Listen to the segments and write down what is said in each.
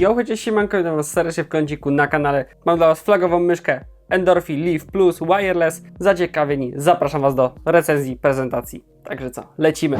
Yo, cześć, siemanko, witam was serdecznie w kąciku na kanale. Mam dla was flagową myszkę Endorphi Leaf Plus Wireless. Zaciekawieni, zapraszam was do recenzji, prezentacji. Także co, lecimy.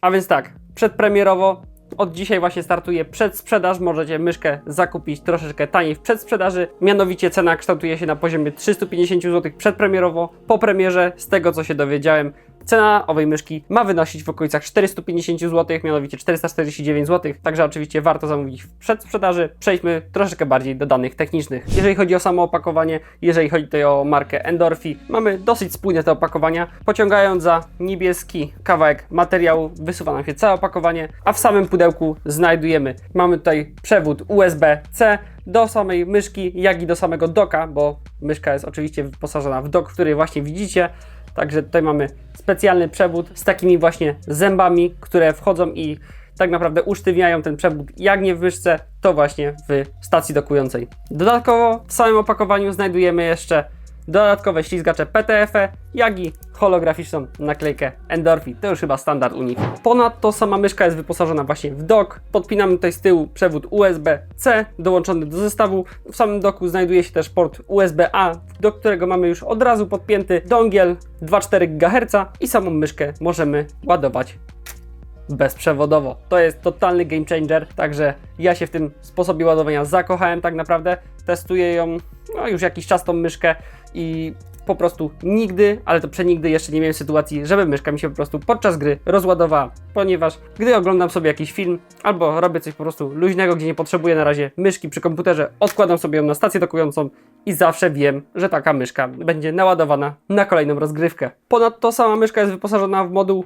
A więc tak, przedpremierowo od dzisiaj właśnie startuje przedsprzedaż. Możecie myszkę zakupić troszeczkę taniej w przedsprzedaży. Mianowicie cena kształtuje się na poziomie 350 zł przedpremierowo. Po premierze, z tego co się dowiedziałem, cena owej myszki ma wynosić w okolicach 450 zł, mianowicie 449 zł. Także oczywiście warto zamówić w przedsprzedaży. Przejdźmy troszeczkę bardziej do danych technicznych. Jeżeli chodzi o samo opakowanie, jeżeli chodzi tutaj o markę Endorphi, mamy dosyć spójne te opakowania. Pociągając za niebieski kawałek materiału, wysuwa nam się całe opakowanie, a w samym pudełku znajdujemy, mamy tutaj przewód USB-C do samej myszki, jak i do samego doka, bo myszka jest oczywiście wyposażona w dok, który właśnie widzicie. Także tutaj mamy specjalny przewód z takimi właśnie zębami, które wchodzą i tak naprawdę usztywniają ten przewód, jak nie w myszce, to właśnie w stacji dokującej. Dodatkowo w samym opakowaniu znajdujemy jeszcze dodatkowe ślizgacze PTF-e, jak i holograficzną naklejkę Endorphi. To już chyba standard u nich. Ponadto sama myszka jest wyposażona właśnie w dock. Podpinamy tutaj z tyłu przewód USB-C dołączony do zestawu. W samym doku znajduje się też port USB-A, do którego mamy już od razu podpięty dongiel 2,4 GHz i samą myszkę możemy ładować bezprzewodowo. To jest totalny game changer, także ja się w tym sposobie ładowania zakochałem tak naprawdę. Testuję ją no, już jakiś czas tą myszkę i po prostu nigdy, ale to przenigdy jeszcze nie miałem sytuacji, żeby myszka mi się po prostu podczas gry rozładowała, ponieważ gdy oglądam sobie jakiś film albo robię coś po prostu luźnego, gdzie nie potrzebuję na razie myszki przy komputerze, odkładam sobie ją na stację dokującą i zawsze wiem, że taka myszka będzie naładowana na kolejną rozgrywkę. Ponadto sama myszka jest wyposażona w moduł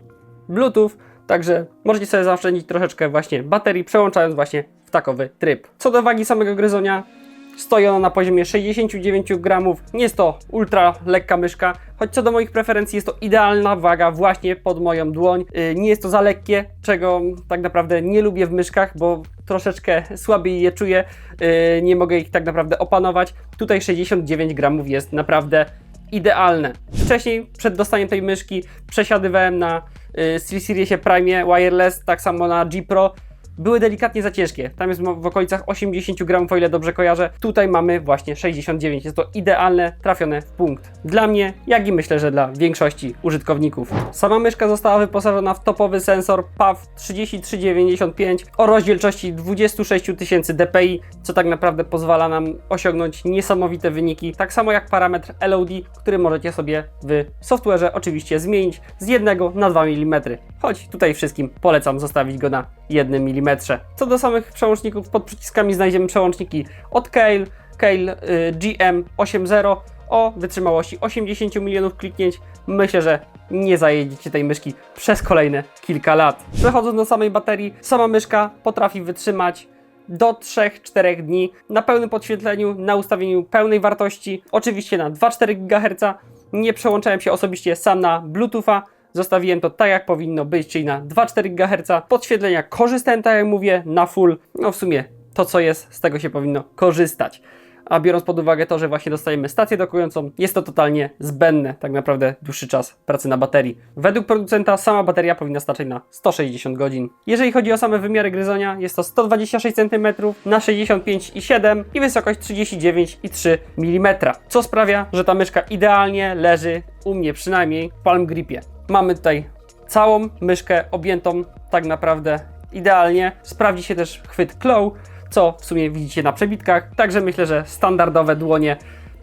Bluetooth, Także możecie sobie zaoszczędzić troszeczkę właśnie baterii, przełączając właśnie w takowy tryb. Co do wagi samego gryzonia, stoi ona na poziomie 69 gramów. Nie jest to ultra lekka myszka, choć co do moich preferencji jest to idealna waga właśnie pod moją dłoń. Yy, nie jest to za lekkie, czego tak naprawdę nie lubię w myszkach, bo troszeczkę słabiej je czuję, yy, nie mogę ich tak naprawdę opanować. Tutaj 69 gramów jest naprawdę idealne. Wcześniej, przed dostaniem tej myszki, przesiadywałem na y, SteelSeriesie Prime Wireless, tak samo na G Pro. Były delikatnie za ciężkie. Tam jest w okolicach 80 gramów, o ile dobrze kojarzę. Tutaj mamy właśnie 69. Jest to idealne, trafione w punkt. Dla mnie, jak i myślę, że dla większości użytkowników. Sama myszka została wyposażona w topowy sensor PAV 3395 o rozdzielczości 26 000 dpi, co tak naprawdę pozwala nam osiągnąć niesamowite wyniki. Tak samo jak parametr LOD, który możecie sobie w software'ze oczywiście zmienić z 1 na 2 mm. Choć tutaj wszystkim polecam zostawić go na 1 mm. Co do samych przełączników, pod przyciskami znajdziemy przełączniki od Kale, Kale y, GM80 o wytrzymałości 80 milionów kliknięć. Myślę, że nie zajedziecie tej myszki przez kolejne kilka lat. Przechodząc do samej baterii, sama myszka potrafi wytrzymać do 3-4 dni na pełnym podświetleniu, na ustawieniu pełnej wartości, oczywiście na 2,4 GHz. Nie przełączałem się osobiście sam na Bluetootha, Zostawiłem to tak jak powinno być, czyli na 2,4 GHz. Podświetlenia korzystałem, tak jak mówię, na full. No w sumie to co jest, z tego się powinno korzystać. A biorąc pod uwagę to, że właśnie dostajemy stację dokującą, jest to totalnie zbędne, tak naprawdę dłuższy czas pracy na baterii. Według producenta sama bateria powinna starczyć na 160 godzin. Jeżeli chodzi o same wymiary gryzonia, jest to 126 cm na 65,7 i wysokość 39,3 mm, co sprawia, że ta myszka idealnie leży u mnie przynajmniej w palm gripie. Mamy tutaj całą myszkę objętą tak naprawdę idealnie. Sprawdzi się też chwyt claw, co w sumie widzicie na przebitkach. Także myślę, że standardowe dłonie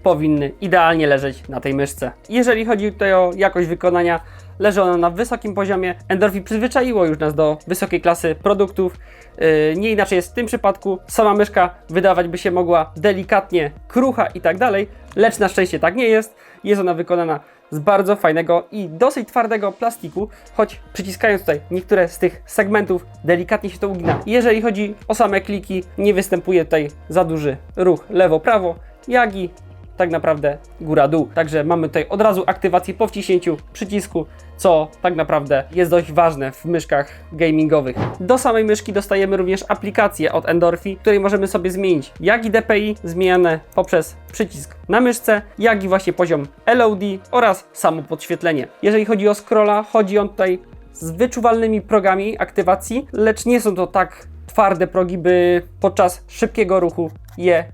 powinny idealnie leżeć na tej myszce. Jeżeli chodzi tutaj o jakość wykonania, leży ona na wysokim poziomie. Endorphin przyzwyczaiło już nas do wysokiej klasy produktów. Yy, nie inaczej jest w tym przypadku. Sama myszka wydawać by się mogła delikatnie krucha i tak dalej, lecz na szczęście tak nie jest. Jest ona wykonana z bardzo fajnego i dosyć twardego plastiku, choć przyciskając tutaj niektóre z tych segmentów delikatnie się to ugina. Jeżeli chodzi o same kliki, nie występuje tutaj za duży ruch lewo-prawo, jak i tak naprawdę góra-dół. Także mamy tutaj od razu aktywację po wciśnięciu przycisku, co tak naprawdę jest dość ważne w myszkach gamingowych. Do samej myszki dostajemy również aplikację od Endorphi, której możemy sobie zmienić jak i DPI zmieniane poprzez przycisk na myszce, jak i właśnie poziom LOD oraz samo podświetlenie. Jeżeli chodzi o scrolla, chodzi on tutaj z wyczuwalnymi progami aktywacji, lecz nie są to tak twarde progi, by podczas szybkiego ruchu je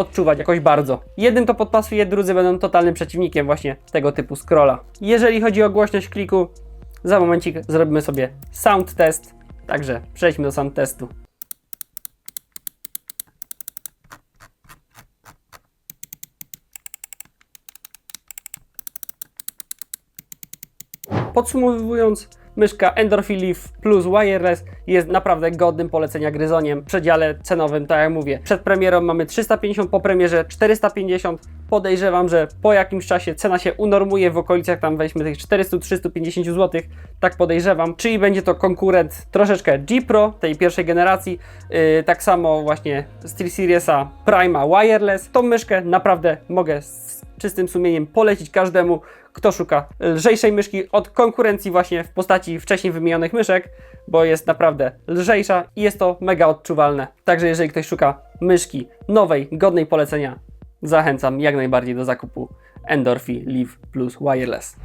odczuwać jakoś bardzo. Jednym to podpasuje, drudzy będą totalnym przeciwnikiem właśnie tego typu scrolla. Jeżeli chodzi o głośność kliku, za momencik zrobimy sobie sound test, także przejdźmy do sound testu. Podsumowując, myszka Endorphin Leaf Plus Wireless jest naprawdę godnym polecenia gryzoniem w przedziale cenowym, tak jak mówię. Przed premierą mamy 350, po premierze 450. Podejrzewam, że po jakimś czasie cena się unormuje w okolicach tam weźmy tych 400-350 zł, tak podejrzewam. Czyli będzie to konkurent troszeczkę G Pro tej pierwszej generacji, yy, tak samo właśnie SteelSeriesa Prima Wireless. Tą myszkę naprawdę mogę czystym sumieniem polecić każdemu, kto szuka lżejszej myszki od konkurencji właśnie w postaci wcześniej wymienionych myszek, bo jest naprawdę lżejsza i jest to mega odczuwalne. Także jeżeli ktoś szuka myszki nowej, godnej polecenia, zachęcam jak najbardziej do zakupu Endorphi Leaf Plus Wireless.